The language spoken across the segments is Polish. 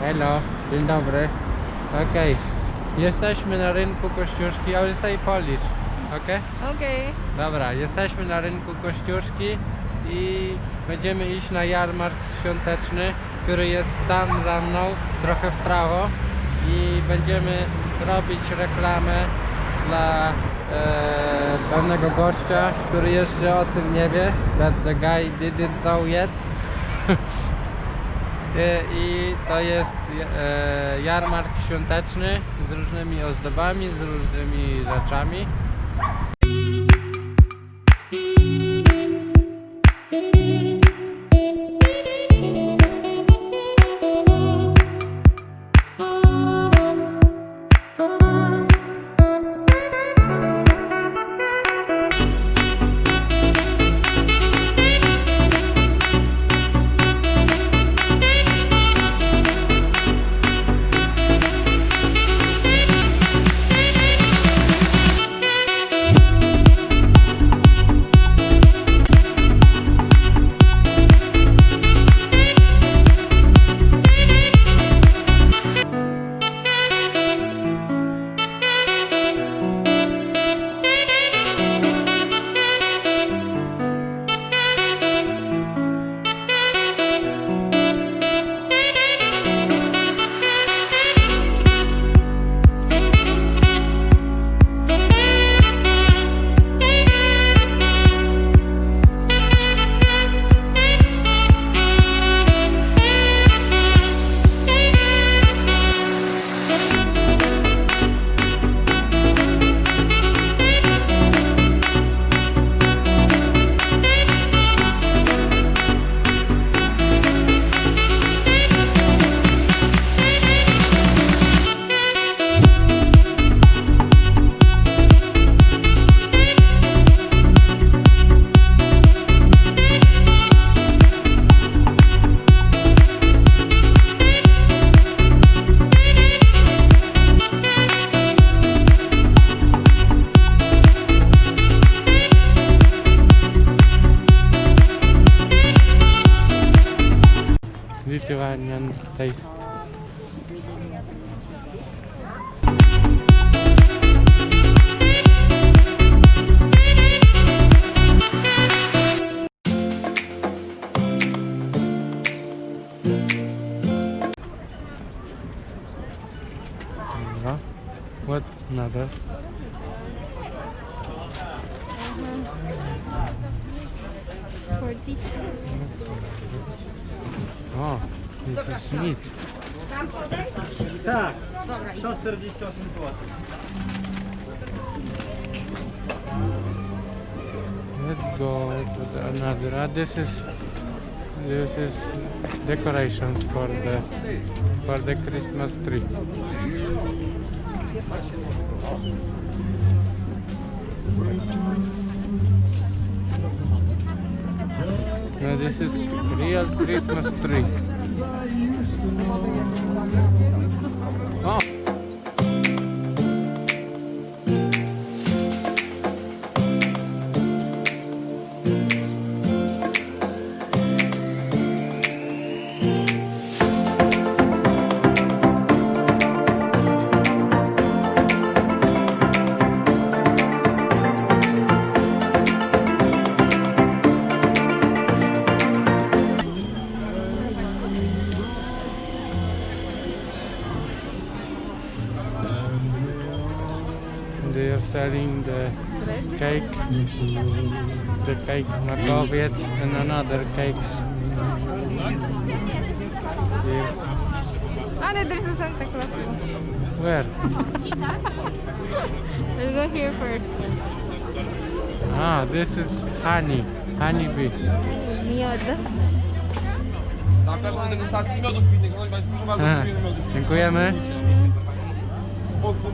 Hello, dzień dobry. Okej, jesteśmy na rynku Kościuszki. I will say Polish. Okej? Okej. Dobra, jesteśmy na rynku Kościuszki i będziemy iść na jarmark świąteczny, który jest tam za mną, trochę w prawo i będziemy robić reklamę dla e, pewnego gościa, który jeszcze o tym nie wie, that the guy didn't know yet. E, I to jest e, jarmark świąteczny z różnymi ozdobami, z różnymi rzeczami. Another? Forty. O, this is meat. Tak, 148 zł. Let's go to the another. Ah, this is this is decorations for the for the Christmas tree. No, this is real Christmas tree. Oh. Cake, the cake Makowiec and another cakes. Here. Ale there's a Santa Claus. Where? Let's go here first. Ah, this is honey, honey bee. Miod. Zapraszam do degustacji miodów pitnych. No, więc proszę bardzo, Aha. miodów. Dziękujemy.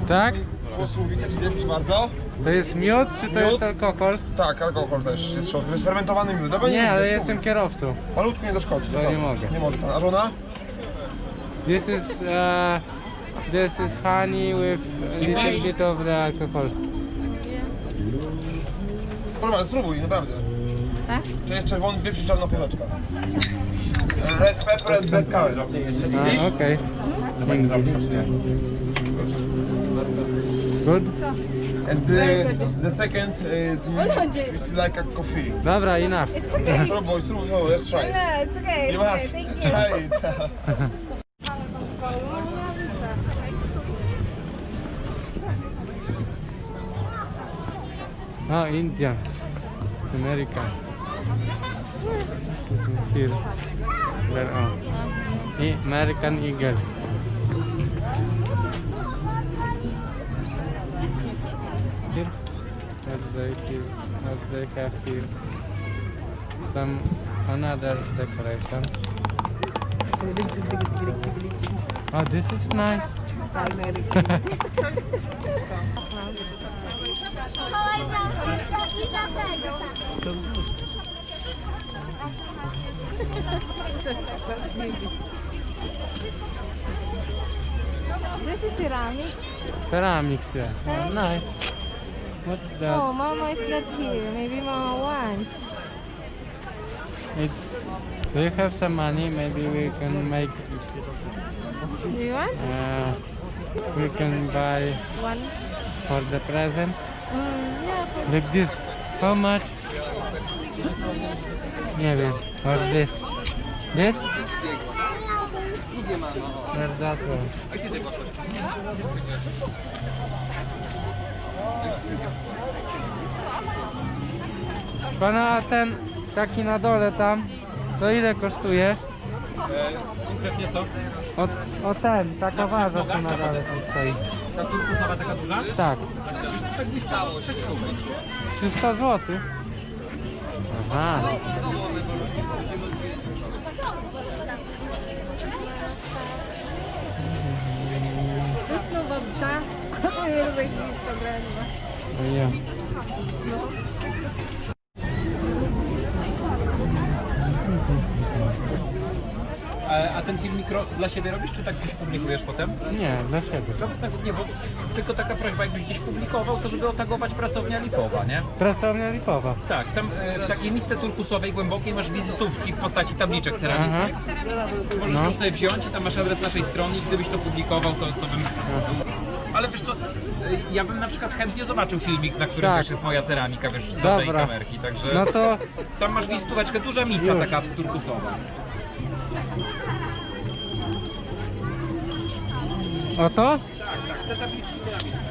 Tak? Nie? Proszę bardzo. To jest miód, czy to Miód? jest alkohol? Tak, alkohol też jest w środku. To jest fermentowany miód. Dobra, Nie, ale jestem kierowcą. Malutko nie doszkodzi. To nie dobra. mogę. Nie może pan. A żona? This is uh, this is honey with a little English? bit of the alcohol. Proszę pana, spróbuj, naprawdę. Tak? To jest czerwony pieprz i czarna pióreczka. Red pepper and red carrot. A, okej. Dzięki. Good? And the, the second is it's like a coffee. Dobra, enough. It's okay. Spróbuj, spróbuj, no, let's try. No, it's okay. You It's okay. must Thank you. try it. Oh, India. America. Here. Where oh. E- American Eagle. Here. What they have here. Some another decoration. Oh, this is nice. This is ceramic. Ceramics, yeah. Oh, nice. What's that? Oh, Mama is not here. Maybe Mama wants. It, do you have some money? Maybe we can make. Do you want Uh, we can buy one? for the present. Mm, yeah. Like this. How much? Nie wiem. Or this. This? Or that one. Pana, a ten taki na dole tam, to ile kosztuje? Konkretnie co? O, o ten, taka waza tu na dole tam stoi. Ta turkusowa taka duża? Tak. Tak mi stało, 6 300 zł. Aha. There's no No ja. A, a ten filmik ro- dla siebie robisz, czy tak gdzieś publikujesz potem? Nie, dla siebie. Nie, bo tylko taka prośba, jakbyś gdzieś publikował, to żeby otagować pracownia Lipowa, nie? Pracownia Lipowa. Tak, tam e, w takiej misce turkusowej głębokiej masz wizytówki w postaci tabliczek ceramicznych. Możesz ją sobie wziąć i tam masz adres naszej strony i gdybyś to publikował, to, to bym... Ale wiesz co, e, ja bym na przykład chętnie zobaczył filmik, na którym Tak. też jest moja ceramika, wiesz, z dobrej Dobra. kamerki, także... No to Tam masz wizytóweczkę, duża misa taka turkusowa. oto? Te tabliczki.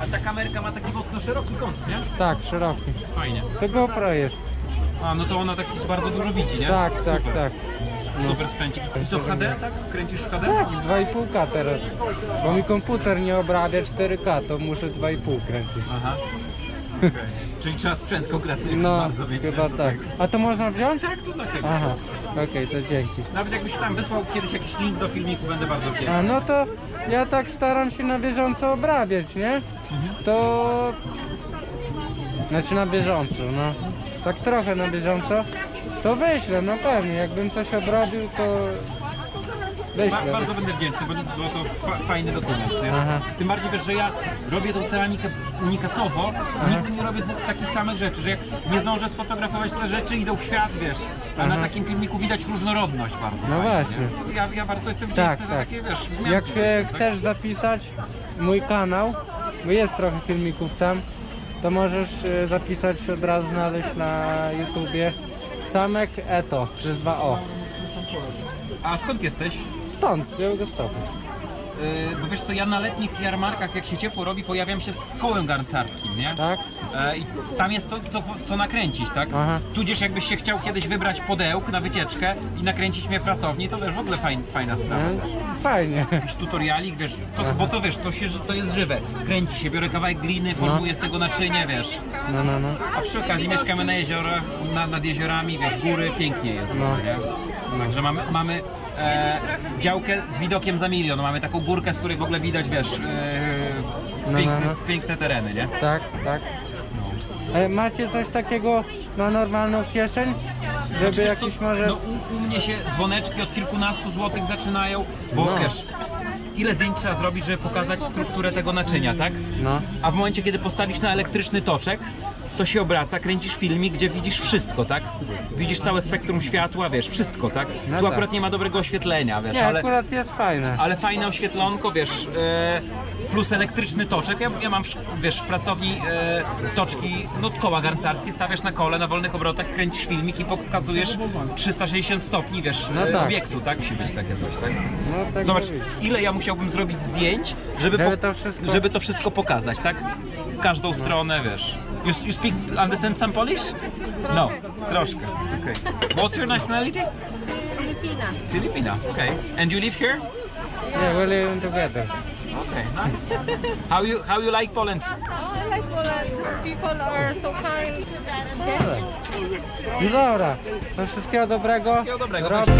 A ta kamerka ma taki mocno szeroki kąt, nie? Tak, szeroki. Fajnie. To GoPro jest. A, no to ona tak bardzo dużo widzi, nie? Tak, tak, Super. tak. Super sprzęcik. I co, w HD, tak? Kręcisz w HD? Tak, 2,5K teraz. Bo mi komputer nie obrabia 4K, to muszę 2,5 kręcić. Aha. Okej. Czyli trzeba sprzęt konkretny No, bardzo mieć. chyba nie? tak. A to można wziąć? Tak, to dla Ciebie. Aha, okej, to dzięki. Nawet jakbyś tam wysłał kiedyś jakiś link do filmiku, będę bardzo wdzięczny. A no to ja tak staram się na bieżąco obrabiać, nie? To... Znaczy na bieżąco, no. Tak trochę na bieżąco. To wyślę, no pewnie. Jakbym coś obrobił, to... Ba bardzo będę wdzięczny, bo, bo to fa fajny dokument. Nie? Aha. Tym bardziej wiesz, że ja robię tą ceramikę unikatowo, nigdy nie robię dwóch takich samych rzeczy, że jak nie zdążę sfotografować te rzeczy, idą w świat, wiesz. A na takim filmiku widać różnorodność bardzo. No fajnie, właśnie. Nie? Ja, ja bardzo jestem wdzięczny Tak, za tak. takie, wiesz, wzmianki. Jak e, chcesz zapisać mój kanał, bo jest trochę filmików tam, to możesz e, zapisać od razu znaleźć na YouTubie Samek Eto przez 2 O. A skąd jesteś? Stąd, Białegostoku. Yy, bo wiesz co, ja na letnich jarmarkach, jak się ciepło robi, pojawiam się z kołem garncarskim, nie? Tak? E, I tam jest to, co, co nakręcić, tak? Aha. Tudzież jakbyś się chciał kiedyś wybrać podełk na wycieczkę i nakręcić mnie w pracowni, to wiesz, w ogóle fajn, fajna sprawa. No, fajnie. Jakiś tutorialik, wiesz, to, bo to wiesz, to, się, to jest żywe. Kręci się, biorę kawałek gliny, formuję z tego naczynie, wiesz. No, no, no. A przy okazji mieszkamy na jeziorach, na, nad jeziorami, wiesz, góry, pięknie jest, No. nie? Także mamy, mamy e, działkę z widokiem za milion, mamy taką górkę, z której w ogóle widać, wiesz, e, No, piękne, no, no. piękne tereny, nie? Tak, tak. E, macie coś takiego na normalną kieszeń? Żeby Znaczy, wiesz co, jakiś może... No, u, u mnie się dzwoneczki od kilkunastu złotych zaczynają, bo No. wiesz, ile zdjęć trzeba zrobić, żeby pokazać strukturę tego naczynia, tak? No. A w momencie, kiedy postawisz na elektryczny toczek, to się obraca, kręcisz filmik, gdzie widzisz wszystko, tak? Widzisz całe spektrum światła, wiesz, wszystko, tak? No tu tak. akurat nie ma dobrego oświetlenia, wiesz, Nie, ale, akurat jest fajne. ale fajne oświetlonko, wiesz, e, plus elektryczny toczek. Ja, ja mam, wiesz, w pracowni e, toczki, no koła garncarskie, stawiasz na kole, na wolnych obrotach, kręcisz filmik i pokazujesz 360 stopni, wiesz, No e, tak. obiektu, tak? Musi być takie coś, tak? No tak Zobacz, ile ja musiałbym zrobić zdjęć, żeby, Żeby to wszystko- żeby to wszystko pokazać, tak? Każdą stronę, wiesz. You, you speak, understand some Polish? No, troszkę. Okay. What's your nationality? Filipina. Filipina, okay. And you live here? Yeah, we're living together. Okay, nice. How you, how you like Poland? Oh, I like Poland. People are so kind. No dobra, to wszystkiego dobrego. Wszystkiego dobrego. Rob-